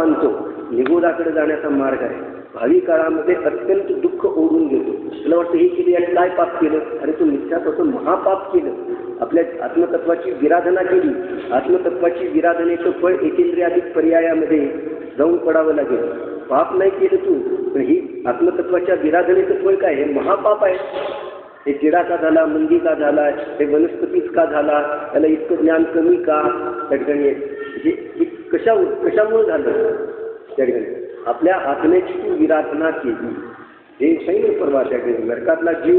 पापांचं निगोदाकडे जाण्याचा मार्ग आहे भावी काळामध्ये अत्यंत दुःख ओढून घेतो तुला वाटतं हे केलं याने काय पाप केलं अरे तू निश्चात महापाप केलं आपल्या आत्मतत्वाची विराधना केली आत्मतत्वाची विराधनेचं फळ एकेंद्रियाधिक पर्यायामध्ये जाऊन पडावं लागेल पाप नाही केलं तू पण ही आत्मतत्वाच्या विराधनेचं फळ काय हे महापाप आहे हे किडा का झाला मुंगी का झाला हे वनस्पतीच का झाला त्याला इतकं ज्ञान कमी का त्या कशा कशामुळे झालं? त्या ठिकाणी. आपल्या आत्म्याची तू विराधना केली. हे सैन्य परवा त्या ठिकाणी. नरकातला जीव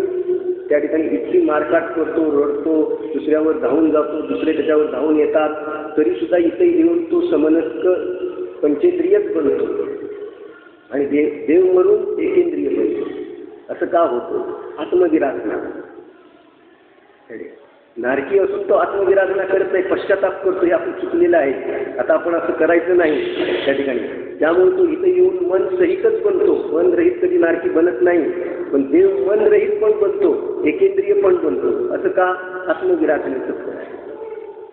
त्या ठिकाणी इतकी मारकाट करतो रडतो दुसऱ्यावर धावून जातो दुसरे त्याच्यावर धावून येतात. तरी सुद्धा इथे येऊन तो समनस्क पंचेंद्रियच बनतो. आणि देव देव म्हणून एकेंद्रिय बनतो. असं का होतं? आत्मविराधना. नारकी असून तो आत्मविराधना करत नाही पश्चाताप करतो हे आपण चुकलेलं आहे. आता आपण असं करायचं नाही त्या ठिकाणी. त्यामुळे तो इथं येऊन मन सहितच बनतो. मन रहित कधी नारकी बनत नाही पण देव मन रहित पण बनतो एकेंद्रिय पण बनतो. असं का? आत्मविराधनेचं फळ आहे.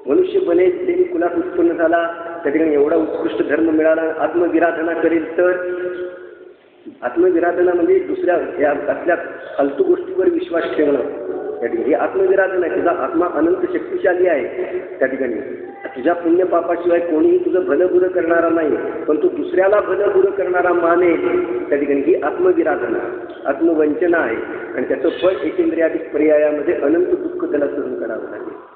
मनुष्य बनेल देवी कुलात उत्पन्न झाला त्या ठिकाणी एवढा उत्कृष्ट धर्म मिळाला आत्मविराधना करेल तर? आत्मविराधना म्हणजे दुसऱ्या या असल्या फालतू गोष्टीवर विश्वास ठेवणं. त्या ठिकाणी ही आत्मविराधना आहे तुझा आत्मा अनंत शक्तिशाली आहे त्या ठिकाणी. तुझ्या पुण्यपापाशिवाय कोणीही तुझं भलं बुरं करणारा नाही पण तू दुसऱ्याला भलं बुरं करणारा माने त्या ठिकाणी ही आत्मविराधना आत्मवंचना आहे. आणि त्याचं फळ एकेंद्रियाधिक पर्यायामध्ये अनंत दुःख त्याला सहन करावं लागेल.